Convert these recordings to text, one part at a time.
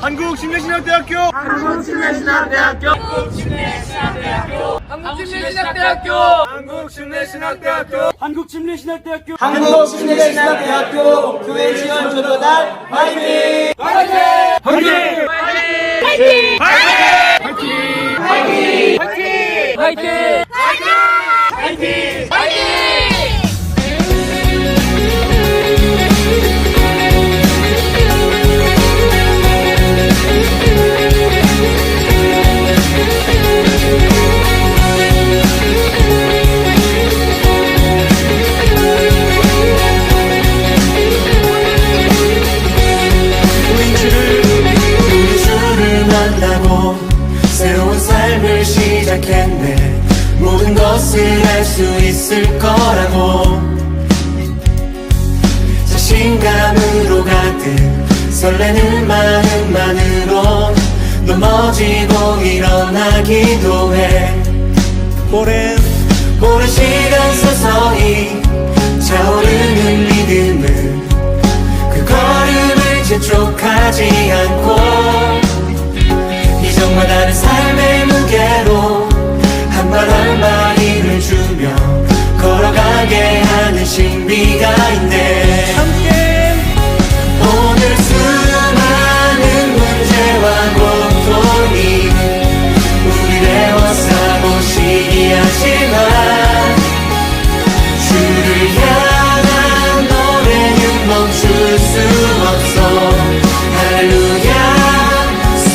한국침례신학대학교 한국침례신학대학교 한국침례신학대학교 한국침례신학대학교 한국침례신학대학교 교회 지원 조로단 화이팅! 화이팅! 우리 만나고 새로운 삶을 시작했네. 모든 것을 할수 있을 거라고. 자신감으로 가득 설레는 마음만으로 넘어지고 일어나기도 해. 오랜 오랜 시간 서서히 신비가 있네. 함께 오늘 수많은 문제와 고통이 우리를 에워싸고 시기 하지만 주를 향한 노래는 멈출 수 없어. 할렐루야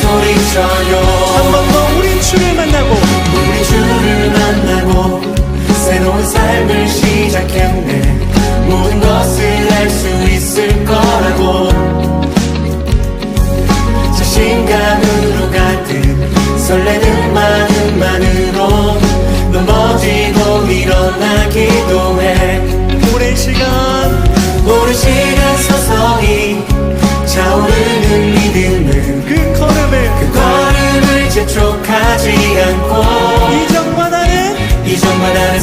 소리쳐요. 한 번 더 우린 주를 만나고 우리 주를 만나고 새로운 삶을 설레는 마음만으로 넘어지고 일어나기도 해. 오랜 시간 오랜 시간 서서히 차오르는 믿음을 그 걸음을 그 걸음을 재촉하지 않고 이정마다는 이정마다는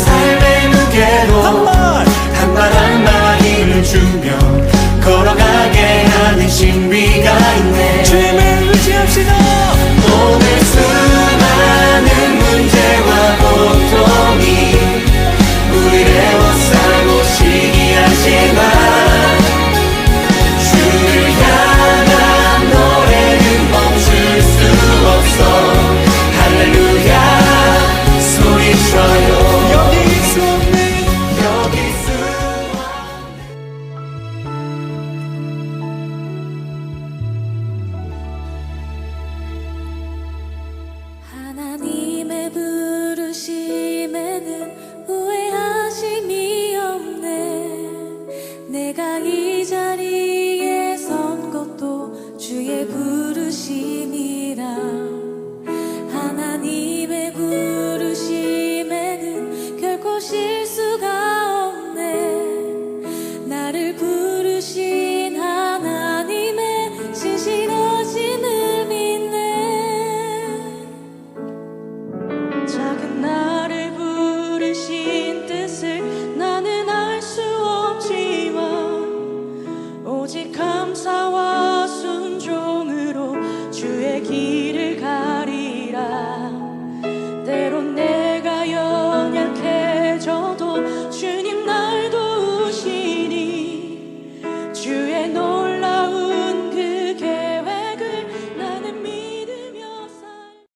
내가 이 자리에 선 것도 주의 부르심이라. 하나님의 부르심에는 결코 실수가 없네. 나를 부르시